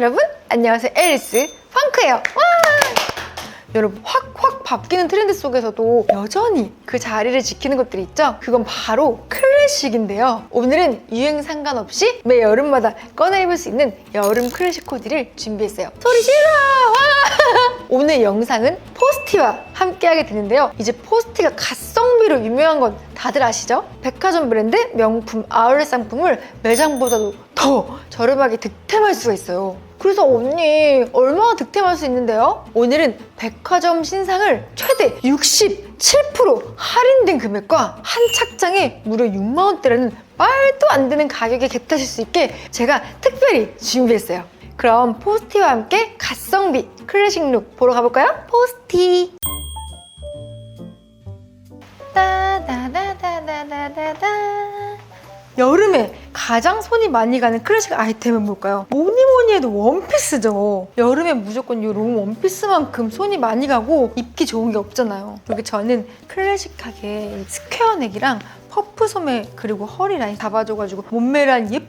여러분 안녕하세요. 앨리스 펑크예요. 와! 여러분 확 확 바뀌는 트렌드 속에서도 여전히 그 자리를 지키는 것들이 있죠? 그건 바로 클래식인데요. 오늘은 유행 상관없이 매 여름마다 꺼내 입을 수 있는 여름 클래식 코디를 준비했어요. 소리 질러! 와! 오늘 영상은 포스티와 함께 하게 되는데요. 이제 포스티가 갓성비로 유명한 건 다들 아시죠? 백화점 브랜드 명품 아울렛 상품을 매장보다도 더 저렴하게 득템할 수가 있어요 그래서 언니 얼마나 득템할 수 있는데요? 오늘은 백화점 신상을 최대 67% 할인된 금액과 한 착장에 무려 6만 원대라는 말도 안 되는 가격에 겟하실 수 있게 제가 특별히 준비했어요. 그럼 포스티와 함께 갓성비 클래식 룩 보러 가볼까요? 포스티 따다다다다다다 여름에 가장 손이 많이 가는 클래식 아이템은 뭘까요? 뭐니 뭐니 해도 원피스죠. 여름에 무조건 이 롱 원피스만큼 손이 많이 가고 입기 좋은 게 없잖아요. 그리고 저는 클래식하게 스퀘어 넥이랑 퍼프 소매 그리고 허리 라인 잡아줘가지고 몸매를 예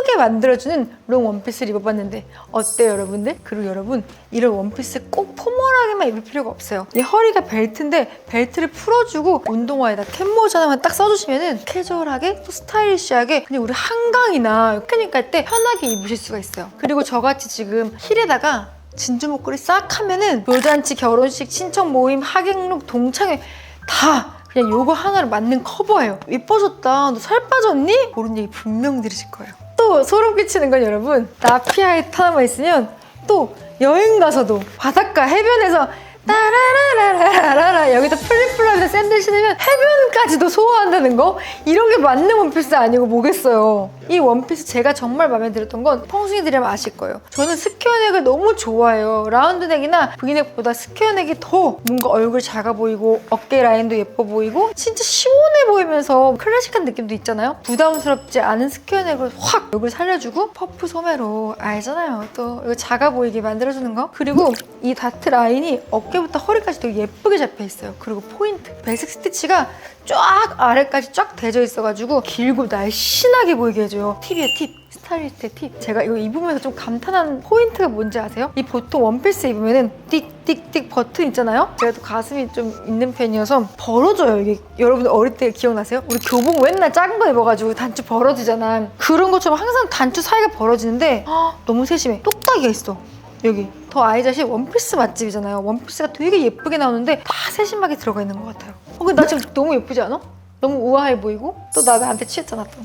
쁘게 만들어주는 롱 원피스를 입어봤는데 어때요 여러분들? 그리고 여러분 이런 원피스 꼭 포멀하게만 입을 필요가 없어요. 이 허리가 벨트인데 벨트를 풀어주고 운동화에다 캡모자 하나만 딱 써주시면은 캐주얼하게 또 스타일리시하게 그냥 우리 한강이나 피크닉 갈 때 편하게 입으실 수가 있어요. 그리고 저같이 지금 힐에다가 진주 목걸이 싹 하면은 묘잔치 결혼식 친척 모임 하객룩 동창회 다 그냥 요거 하나로 맞는 커버예요. 예뻐졌다. 너 살 빠졌니? 그런 얘기 분명 들으실 거예요 또 소름 끼치는 건 여러분 나피아에 하나만 있으면 또 여행 가서도 바닷가 해변에서 따라라라라라 여기다 플립플랍에다 샌들 신으면 해변까지도 소화한다는 거? 이런 게 맞는 원피스 아니고 뭐겠어요 이 원피스 제가 정말 마음에 들었던 건 펑숭이들이라면 아실 거예요. 저는 스퀘어 넥을 너무 좋아해요. 라운드 넥이나 브이넥보다 스퀘어 넥이 더 뭔가 얼굴 작아 보이고 어깨 라인도 예뻐 보이고 진짜 시원해 보이면서 클래식한 느낌도 있잖아요. 부담스럽지 않은 스퀘어 넥을 확 얼굴 살려주고 퍼프 소매로 알잖아요. 또 이거 작아 보이게 만들어주는 거. 그리고 이 다트 라인이 어깨부터 허리까지 되게 예쁘게 잡혀 있어요. 그리고 포인트. 베이직 스티치가 쫙 아래까지 쫙 대져 있어가지고 길고 날씬하게 보이게 해줘요. 팁이에요 팁. 스타일리스트의 팁. 제가 이거 입으면서 좀 감탄한 포인트가 뭔지 아세요? 이 보통 원피스 입으면은 띡띡띡 버튼 있잖아요? 제가 또 가슴이 좀 있는 편이어서 벌어져요 이게. 여러분들 어릴 때 기억나세요? 우리 교복 맨날 작은 거 입어가지고 단추 벌어지잖아. 그런 것처럼 항상 단추 사이가 벌어지는데 헉, 너무 세심해. 똑딱이가 있어 여기. 더 아이자시 원피스 맛집이잖아요. 원피스가 되게 예쁘게 나오는데 다 세심하게 들어가 있는 것 같아요 어, 근데 나 지금 너무 예쁘지 않아? 너무 우아해 보이고 또 나 나한테 취했잖아 또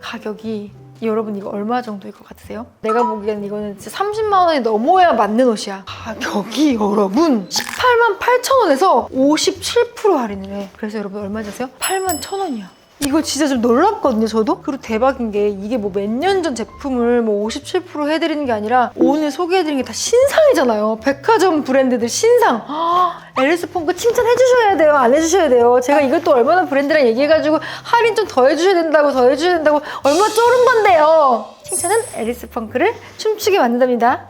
가격이 여러분 이거 얼마 정도일 것 같으세요? 내가 보기에는 이거는 진짜 30만 원이 넘어야 맞는 옷이야 가격이 여러분 18만 8천 원에서 57% 할인을 해 그래서 여러분 얼마지 아세요? 8만 1천 원이야 이거 진짜 좀 놀랍거든요, 저도. 그리고 대박인 게 이게 뭐 몇 년 전 제품을 뭐 57% 해드리는 게 아니라 오늘 소개해드리는 게 다 신상이잖아요. 백화점 브랜드들 신상. 아, 앨리스 펑크 칭찬해 주셔야 돼요. 안 해주셔야 돼요. 제가 이것도 얼마나 브랜드랑 얘기해가지고 할인 좀 더 해주셔야 된다고 더 해주셔야 된다고 얼마 쫄은 건데요. 칭찬은 앨리스 펑크를 춤추게 만든답니다.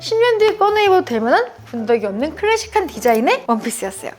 10년 뒤에 꺼내 입어도 될 만한 분덕이 없는 클래식한 디자인의 원피스였어요.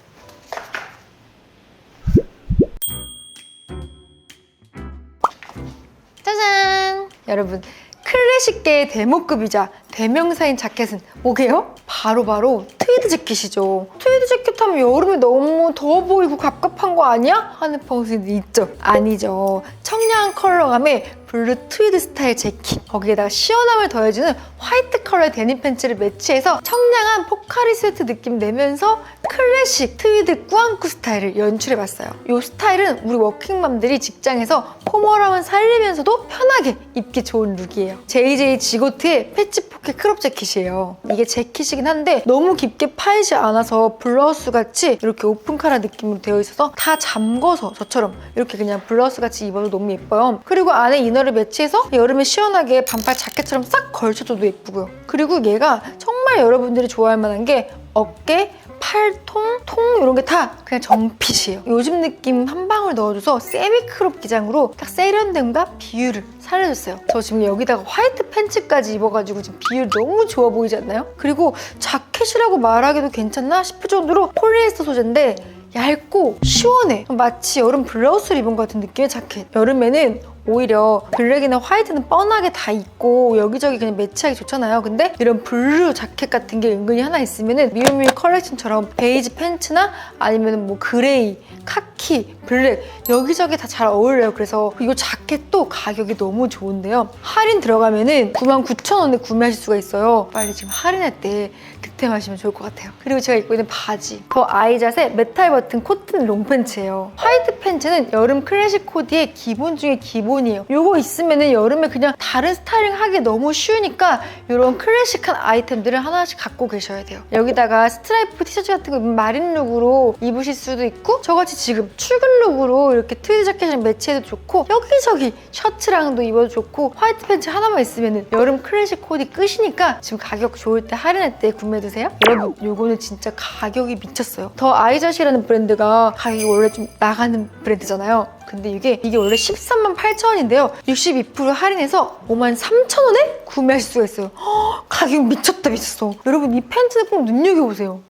여러분, 클래식계의 대목급이자 대명사인 자켓은 뭐게요? 바로 바로 트위드 재킷이죠. 트위드 재킷 하면 여름에 너무 더워 보이고 갑갑한 거 아니야? 하는 펑스들이 있죠. 아니죠. 청량한 컬러감의 블루 트위드 스타일 재킷 거기에다가 시원함을 더해주는 화이트 컬러의 데님 팬츠를 매치해서 청량한 포카리 스웨트 느낌 내면서 클래식 트위드 꾸안꾸 스타일을 연출해봤어요. 이 스타일은 우리 워킹맘들이 직장에서 포멀함을 살리면서도 편하게 입기 좋은 룩이에요. JJ 지고트의 패치 포켓 크롭 재킷이에요. 이게 재킷이긴 한데 너무 깊게 파이지 않아서 블라우스 같이 이렇게 오픈 카라 느낌으로 되어 있어서 다 잠궈서 저처럼 이렇게 그냥 블라우스 같이 입어도 너무 예뻐요. 그리고 안에 이너를 매치해서 여름에 시원하게 반팔 자켓처럼 싹 걸쳐줘도 예쁘고요. 그리고 얘가 정말 여러분들이 좋아할 만한 게 어깨, 팔통, 통 이런 게 다 그냥 정핏이에요. 요즘 느낌 한 방울 넣어줘서 세미 크롭 기장으로 딱 세련됨과 비율을 살려줬어요. 저 지금 여기다가 화이트 팬츠까지 입어가지고 지금 비율 너무 좋아 보이지 않나요? 그리고 자켓이라고 말하기도 괜찮나 싶을 정도로 폴리에스터 소재인데 얇고 시원해. 마치 여름 블라우스를 입은 것 같은 느낌의 자켓. 여름에는 오히려 블랙이나 화이트는 뻔하게 다 입고 여기저기 그냥 매치하기 좋잖아요. 근데 이런 블루 자켓 같은 게 은근히 하나 있으면은 미우미우 컬렉션처럼 베이지 팬츠나 아니면 뭐 그레이, 카키, 블랙 여기저기 다 잘 어울려요. 그래서 이거 자켓도 가격이 너무 좋은데요. 할인 들어가면은 99,000원에 구매하실 수가 있어요. 빨리 지금 할인할 때 득템하시면 좋을 것 같아요. 그리고 제가 입고 있는 바지 더 아이잣의 메탈 버튼 코튼 롱팬츠예요. 화이트 팬츠는 여름 클래식 코디의 기본 중에 기본 이에요. 이거 있으면은 여름에 그냥 다른 스타일링 하기 너무 쉬우니까 이런 클래식한 아이템들을 하나씩 갖고 계셔야 돼요. 여기다가 스트라이프 티셔츠 같은 거 마린 룩으로 입으실 수도 있고 저같이 지금 출근 룩으로 이렇게 트위드 자켓이랑 매치해도 좋고 여기저기 셔츠랑도 입어도 좋고 화이트 팬츠 하나만 있으면은 여름 클래식 코디 끝이니까 지금 가격 좋을 때 할인할 때 구매해두세요. 여러분 요거는 진짜 가격이 미쳤어요. 더 아이젓이라는 브랜드가 가격이 원래 좀 나가는 브랜드잖아요. 근데 이게 이게 원래 13만 8천 원인데요. 62% 할인해서 5만 3천 원에 구매하실 수가 있어요. 허, 가격 미쳤다 미쳤어. 여러분 이 팬츠는 꼭 눈여겨보세요.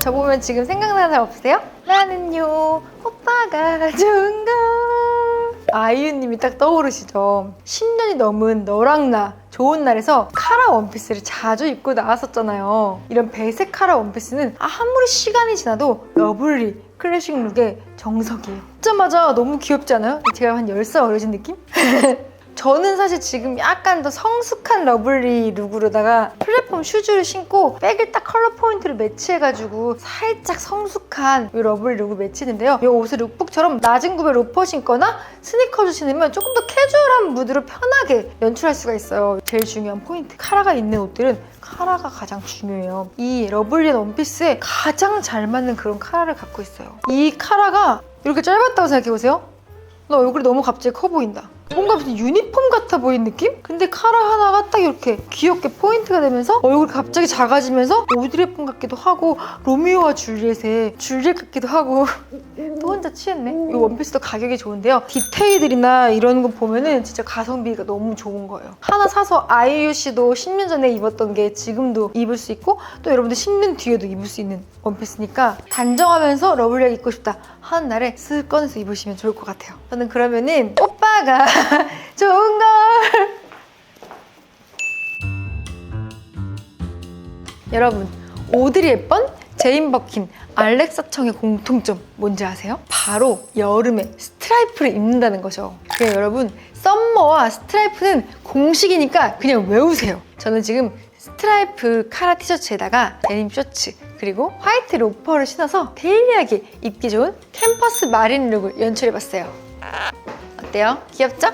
저 보면 지금 생각나는 사람 없으세요? 나는요 오빠가 좋은 거 아이유님이 딱 떠오르시죠 10년이 넘은 너랑 나 좋은 날에서 카라 원피스를 자주 입고 나왔었잖아요 이런 배색 카라 원피스는 아무리 시간이 지나도 러블리 클래식 룩의 정석이에요 듣자마자 너무 귀엽지 않아요? 제가 한 10살 어려진 느낌? 저는 사실 지금 약간 더 성숙한 러블리 룩으로다가 플랫폼 슈즈를 신고 백을 딱 컬러 포인트를 매치해가지고 살짝 성숙한 이 러블리 룩을 매치는데요. 이 옷을 룩북처럼 낮은 굽에 로퍼 신거나 스니커즈 신으면 조금 더 캐주얼한 무드로 편하게 연출할 수가 있어요. 제일 중요한 포인트. 카라가 있는 옷들은 카라가 가장 중요해요. 이 러블리한 원피스에 가장 잘 맞는 그런 카라를 갖고 있어요. 이 카라가 이렇게 짧았다고 생각해보세요. 나 얼굴이 너무 갑자기 커 보인다. 뭔가 무슨 유니폼 같아 보이는 느낌? 근데 카라 하나가 딱 이렇게 귀엽게 포인트가 되면서 얼굴이 갑자기 작아지면서 오드레폰 같기도 하고 로미오와 줄리엣의 줄리엣 같기도 하고 또 혼자 취했네. 이 원피스도 가격이 좋은데요. 디테일들이나 이런 거 보면은 진짜 가성비가 너무 좋은 거예요. 하나 사서 아이유 씨도 10년 전에 입었던 게 지금도 입을 수 있고 또 여러분들 10년 뒤에도 입을 수 있는 원피스니까 단정하면서 러블리하게 입고 싶다 하는 날에 쓱 꺼내서 입으시면 좋을 것 같아요. 저는 그러면은 오빠가 좋은 걸 여러분 오드리 헵번, 제인 버킨, 알렉사 청의 공통점 뭔지 아세요? 바로 여름에 스트라이프를 입는다는 거죠. 그래 여러분 썸머와 스트라이프는 공식이니까 그냥 외우세요. 저는 지금 스트라이프 카라 티셔츠에다가 데님 셔츠 그리고 화이트 로퍼를 신어서 데일리하게 입기 좋은 캠퍼스 마린 룩을 연출해봤어요. 어때요? 귀엽죠?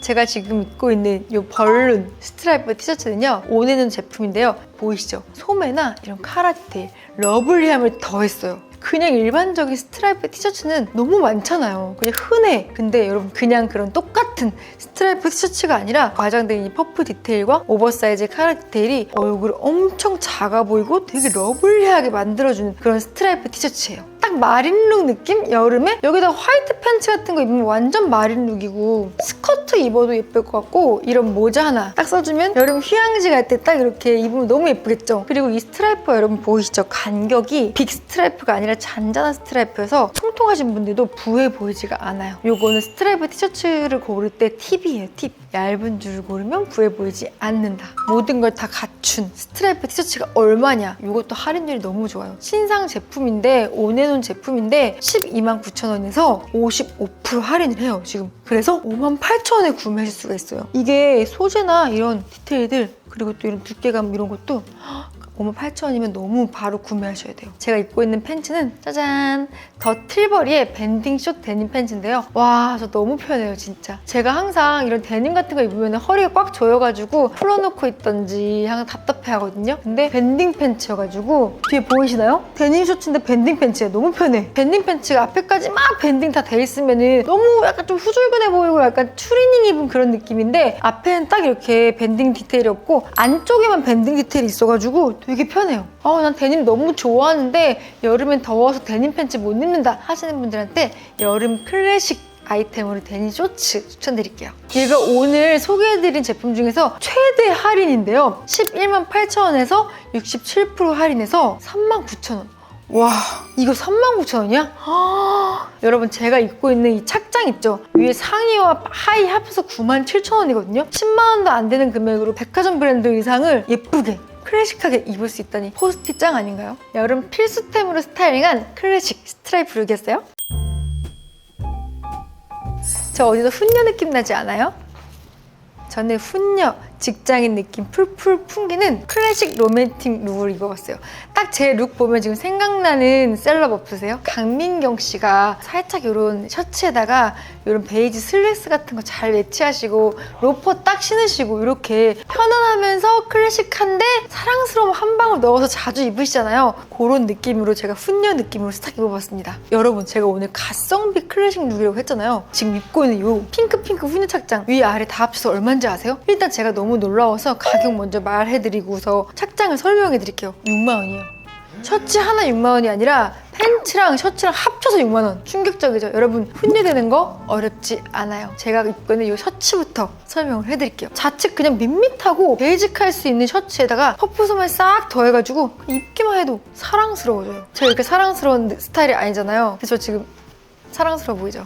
제가 지금 입고 있는 이 벌룬 스트라이프 티셔츠는요 오네는 제품인데요 보이시죠? 소매나 이런 카라 디테일 러블리함을 더했어요 그냥 일반적인 스트라이프 티셔츠는 너무 많잖아요 그냥 흔해 근데 여러분 그냥 그런 똑같은 스트라이프 티셔츠가 아니라 과장된 이 퍼프 디테일과 오버사이즈 카라 디테일이 얼굴을 엄청 작아 보이고 되게 러블리하게 만들어주는 그런 스트라이프 티셔츠예요 딱 마린룩 느낌? 여름에? 여기다 화이트 팬츠 같은 거 입으면 완전 마린룩이고 스커트 입어도 예쁠 것 같고 이런 모자 하나 딱 써주면 여름 휴양지 갈 때 딱 이렇게 입으면 너무 예쁘겠죠? 그리고 이 스트라이프 여러분 보이시죠? 간격이 빅 스트라이프가 아니라 잔잔한 스트라이프여서 통통하신 분들도 부해 보이지가 않아요. 요거는 스트라이프 티셔츠를 고를 때 팁이에요, 팁. 얇은 줄 고르면 부해 보이지 않는다. 모든 걸 다 갖춘 스트라이프 티셔츠가 얼마냐? 이것도 할인율이 너무 좋아요. 신상 제품인데 오 네논 제품인데 12만 9천 원에서 55% 할인을 해요 지금. 그래서 5만 8천 원에 구매하실 수가 있어요. 이게 소재나 이런 디테일들 그리고 또 이런 두께감 이런 것도 5만 8천 원이면 너무 바로 구매하셔야 돼요. 제가 입고 있는 팬츠는 짜잔! 더 틀버리의 밴딩 숏 데님 팬츠인데요. 와, 저 너무 편해요, 진짜. 제가 항상 이런 데님 같은 거 입으면 허리가 꽉 조여가지고 풀어놓고 있던지 항상 답답해 하거든요. 근데 밴딩 팬츠여가지고 뒤에 보이시나요? 데님 셔츠인데 밴딩 팬츠예요. 너무 편해. 밴딩 팬츠가 앞에까지 막 밴딩 다 돼 있으면은 너무 약간 좀 후줄근해 보이고 약간 추리닝 입은 그런 느낌인데 앞에는 딱 이렇게 밴딩 디테일이 없고 안쪽에만 밴딩 디테일이 있어가지고 되게 편해요. 어, 난 데님 너무 좋아하는데 여름엔 더워서 데님 팬츠 못 입는다 하시는 분들한테 여름 클래식 아이템으로 데님 쇼츠 추천드릴게요. 얘가 오늘 소개해드린 제품 중에서 최대 할인인데요. 11만 8천 원에서 67% 할인해서 3만 9천 원. 와 이거 39,000원이야? 여러분 제가 입고 있는 이 착장 있죠? 위에 상의와 하의 합해서 97,000원이거든요? 10만 원도 안 되는 금액으로 백화점 브랜드 의상을 예쁘게 클래식하게 입을 수 있다니 포스티 짱 아닌가요? 여름 필수템으로 스타일링한 클래식 스트라이프 룩이었어요? 저 어디서 훈녀 느낌 나지 않아요? 저는 훈녀, 직장인 느낌 풀풀 풍기는 클래식 로맨틱 룩을 입어봤어요. 딱 제 룩 보면 지금 생각나는 셀럽 없으세요? 강민경 씨가 살짝 이런 셔츠에다가 이런 베이지 슬랙스 같은 거 잘 매치하시고 로퍼 딱 신으시고 이렇게 편안하면서 클래식한데 사랑스러움 한 방울 넣어서 자주 입으시잖아요. 그런 느낌으로 제가 훈녀 느낌으로 스탁 입어봤습니다. 여러분 제가 오늘 가성비 클래식 룩이라고 했잖아요. 지금 입고 있는 이 핑크핑크 훈녀 착장 위 아래 다 합쳐서 얼마인지 아세요? 일단 제가 너무 놀라워서 가격 먼저 말해드리고서 착장을 설명해드릴게요. 6만 원이에요. 셔츠 하나 6만 원이 아니라 팬츠랑 셔츠랑 합쳐서 6만 원. 충격적이죠. 여러분 훈내되는 거 어렵지 않아요. 제가 입고 있는 이 셔츠부터 설명을 해드릴게요. 좌측 그냥 밋밋하고 베이직할 수 있는 셔츠에다가 퍼프 소말 싹 더해가지고 입기만 해도 사랑스러워져요. 제가 이렇게 사랑스러운 스타일이 아니잖아요. 그래서 저 지금 사랑스러워 보이죠?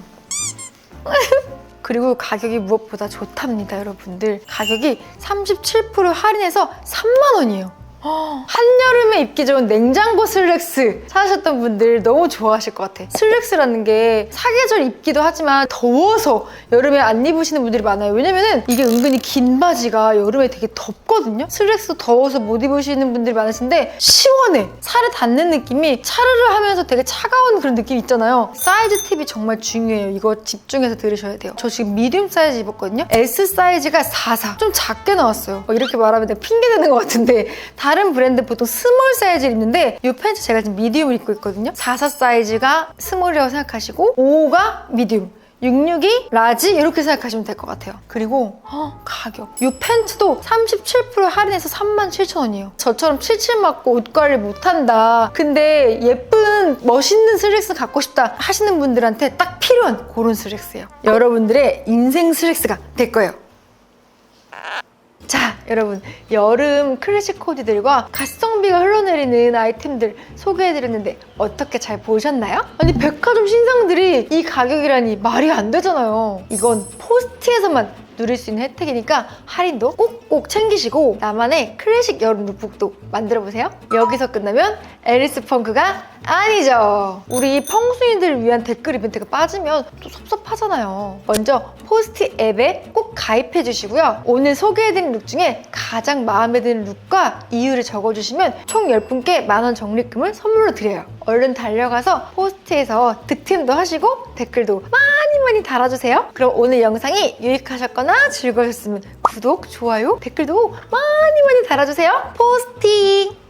그리고 가격이 무엇보다 좋답니다, 여러분들. 가격이 37% 할인해서 3만 원이에요. 한여름에 입기 좋은 냉장고 슬랙스 사셨던 분들 너무 좋아하실 것 같아. 슬랙스라는 게 사계절 입기도 하지만 더워서 여름에 안 입으시는 분들이 많아요. 왜냐면은 이게 은근히 긴 바지가 여름에 되게 덥거든요. 슬랙스 더워서 못 입으시는 분들이 많으신데 시원해. 살에 닿는 느낌이 차르르 하면서 되게 차가운 그런 느낌 있잖아요. 사이즈 팁이 정말 중요해요. 이거 집중해서 들으셔야 돼요. 저 지금 미디움 사이즈 입었거든요. S 사이즈가 44. 좀 작게 나왔어요. 어, 이렇게 말하면 내가 핑계 대는 것 같은데 다른 브랜드 보통 스몰 사이즈를 입는데 이 팬츠 제가 지금 미디움을 입고 있거든요. 44 사이즈가 스몰이라고 생각하시고 5가 미디움. 662 라지 이렇게 생각하시면 될 것 같아요. 그리고 어, 가격. 이 팬츠도 37% 할인해서 37,000원이에요. 저처럼 칠칠 맞고 옷 관리 못한다. 근데 예쁜 멋있는 슬랙스 갖고 싶다 하시는 분들한테 딱 필요한 그런 슬랙스예요. 여러분들의 인생 슬랙스가 될 거예요. 자, 여러분 여름 클래식 코디들과 가성비가 흘러내리는 아이템들 소개해드렸는데 어떻게 잘 보셨나요? 아니 백화점 신상들이 이 가격이라니 말이 안 되잖아요. 이건 포스트에서만 누릴 수 있는 혜택이니까 할인도 꼭꼭 챙기시고 나만의 클래식 여름 룩북도 만들어보세요. 여기서 끝나면 앨리스 펑크가 아니죠. 우리 펑순이들을 위한 댓글 이벤트가 빠지면 또 섭섭하잖아요. 먼저 포스트 앱에 꼭 가입해 주시고요. 오늘 소개해드린 룩 중에 가장 마음에 드는 룩과 이유를 적어주시면 총 10분께 만원 적립금을 선물로 드려요. 얼른 달려가서 포스트에서 득템도 하시고 댓글도 많이 많이 달아주세요. 그럼 오늘 영상이 유익 하셨거나 즐거우셨으면 구독, 좋아요, 댓글도 많이 많이 달아주세요. 포스팅!